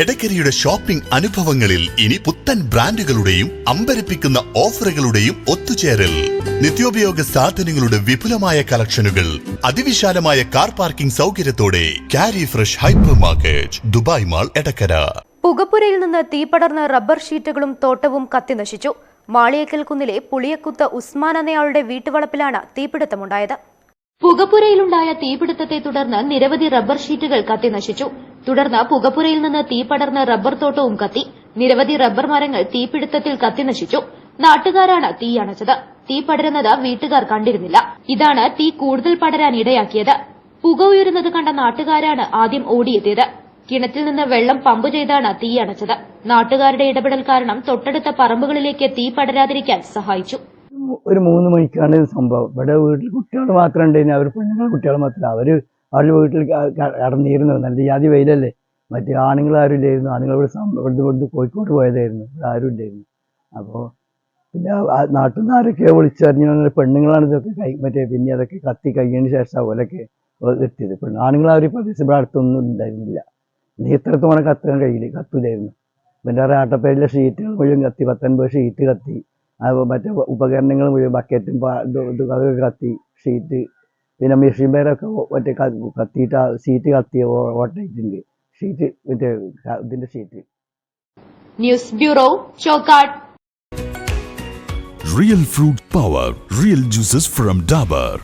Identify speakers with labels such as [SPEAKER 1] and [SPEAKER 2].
[SPEAKER 1] എടക്കരയുടെ shopping അനുഭവങ്ങളിൽ ഇനി പുത്തൻ ബ്രാൻഡുകളുടെയും അമ്പരപ്പിക്കുന്ന ഓഫറുകളുടെയും ഒത്തുചേരൽ. നിത്യോപയോഗ സാധനങ്ങളുടെ വിപുലമായ കളക്ഷനുകൾ അതിവിശാലമായ കാർ പാർക്കിംഗ് സൗകര്യത്തോടെ കാരി fresh hypermarket Dubai mall Edakkara.
[SPEAKER 2] പുകപ്പുരയിൽ നിന്ന് തീപടർന്ന റബ്ബർ ഷീറ്റുകളും തോട്ടവും കത്തിനശിച്ചു മാളിയേക്കൽ കുന്നിലെ പുളിയക്കുത്ത് ഉസ്മാൻ എന്നയാളുടെ വീട്ടുവളപ്പിലാണ് തീപിടുത്തമുണ്ടായത്. പുകപ്പുരയിലുണ്ടായ തീപിടുത്തത്തെ തുടർന്ന് നിരവധി റബ്ബർ ഷീറ്റുകൾ കത്തിനശിച്ചു തുടർന്ന് പുകപ്പുരയിൽ നിന്ന് തീ പടർന്ന് റബ്ബർ തോട്ടവും കത്തി. നിരവധി റബ്ബർ മരങ്ങൾ തീപിടുത്തത്തിൽ കത്തിനശിച്ചു നാട്ടുകാരാണ് തീ അണച്ചത്. തീ പടരുന്നത് വീട്ടുകാർ കണ്ടിരുന്നില്ല. ഇതാണ് തീ കൂടുതൽ പടരാൻ ഇടയാക്കിയത്. പുക ഉയരുന്നത് കണ്ട നാട്ടുകാരാണ് ആദ്യം ഓടിയെത്തിയത്. കിണറ്റിൽ നിന്ന് വെള്ളം പമ്പ് ചെയ്താണ് തീ അണച്ചത്. നാട്ടുകാരുടെ ഇടപെടൽ കാരണം തൊട്ടടുത്ത പറമ്പുകളിലേക്ക് തീ പടരാതിരിക്കാൻ സഹായിച്ചു.
[SPEAKER 3] ഒരു മൂന്ന് മണിക്കാണ് സംഭവം. ഇവിടെ വീട്ടിൽ കുട്ടികൾ മാത്രം ഉണ്ടായിരുന്നു അവർ പെണ്ണുങ്ങൾ കുട്ടികൾ മാത്രം അവർ അവരുടെ വീട്ടിൽ കടന്നിരുന്നു നല്ല ജാതി വെയിലല്ലേ? മറ്റേ ആണുങ്ങൾ ആരും ഇല്ലായിരുന്നു. ആണുങ്ങൾ ഇവിടെ ഇവിടുന്ന് ഇവിടുന്ന് കോഴിക്കോട് പോയതായിരുന്നു. ഇവിടെ ആരും ഇല്ലായിരുന്നു. അപ്പോൾ പിന്നെ നാട്ടിൽ നിന്ന് ആരൊക്കെയോ വിളിച്ചറിഞ്ഞ. പെണ്ണുങ്ങളാണ് ഇതൊക്കെ കൈ മറ്റേ പിന്നെ അതൊക്കെ കത്തി കഴിഞ്ഞതിന് ശേഷം അവരൊക്കെ എത്തിയത്. പെണ്ണ് ആണുങ്ങൾ അവർ പ്രദേശം ഇവിടെ അടുത്തൊന്നും ഉണ്ടായിരുന്നില്ല. ഇനി ഇത്രത്തോളം കത്താൻ കഴിയില്ല. കത്തില്ലായിരുന്നു പിന്നെ ആട്ടപ്പേരിലെ ഷീറ്റുകൾ മുഴുവൻ കത്തി. പത്തൊൻപത് ഷീറ്റ് കത്തി. മറ്റേ ഉപകരണങ്ങൾ മുഴുവൻ ബക്കറ്റും അതൊക്കെ കത്തി. ഷീറ്റ് പിന്നെ മെഷീൻ പേരൊക്കെ മറ്റേ കത്തിയിട്ട് സീറ്റ് കത്തിയ ഓട്ടയിട്ടുണ്ട് ഷീറ്റ് മറ്റേ ഇതിന്റെ sheet
[SPEAKER 2] news bureau Chokkad
[SPEAKER 1] real fruit power real juices from Dabur